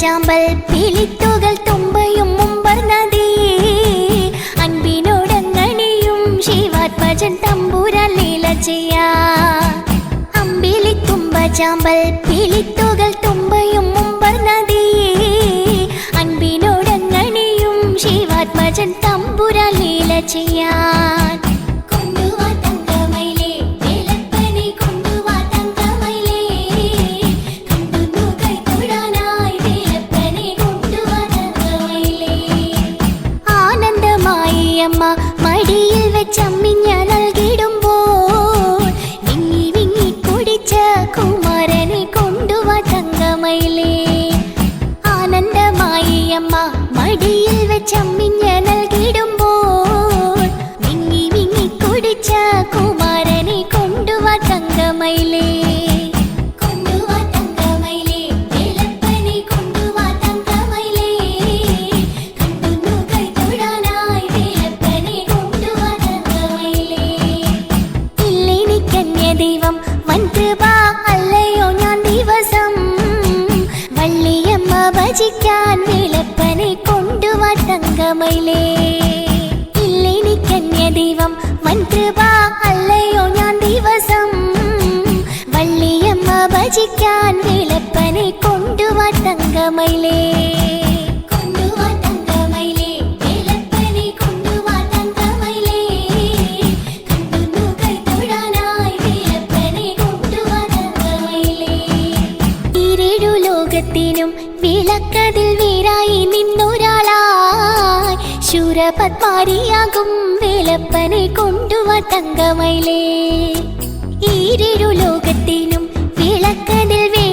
ചാമ്പൽ പിളിത്തുകൾ തുമ്പയും മുമ്പർ നദിയേ അൻപിനോടങ്ങണിയും ശിവാത്മജൻ തമ്പൂരാൻ ലീല ചെയ്യാ. അമ്പിളിത്തുമ്പ ചാമ്പൽ പിളിത്തുകൾ തുമ്പയും മുമ്പർ നദിയേ അൻപിനോടങ്ങണിയും ശിവാത്മജൻ തമ്പുരാൻ ലീല ചെയ്യാൻ. அம்மா மடியில் வச்ச மின் മനമയിലേ ദൈവം വൻകൃപ അല്ലയോ ഞാൻ ദിവസം. വള്ളിയമ്മ ഭജിക്കാൻ വിളപ്പനെ കൊണ്ടുവാ തങ്കമയിലേ. ലോകത്തിനും വിളക്കതിൽ വീരായി ശൂരപത്മാരിയാകും വേലപ്പനെ കൊണ്ടുവ തങ്കമയിലേ. ഈരൊരു ലോകത്തിനും വിളക്കതിൽ വേ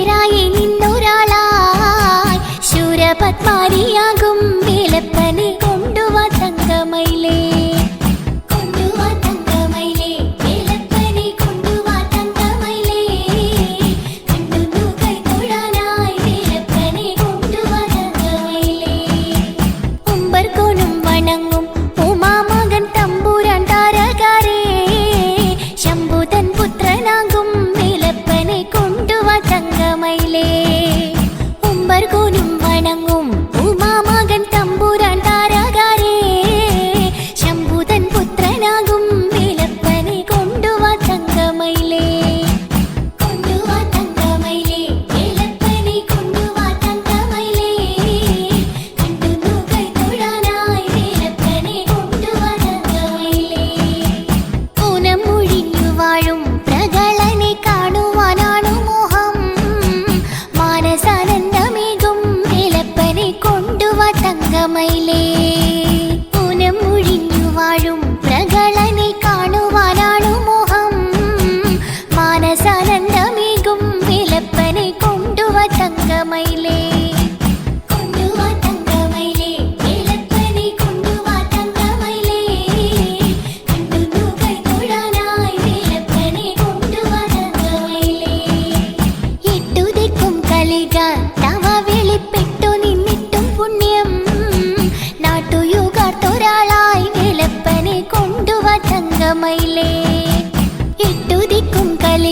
தங்கமயிலே.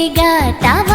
গাটা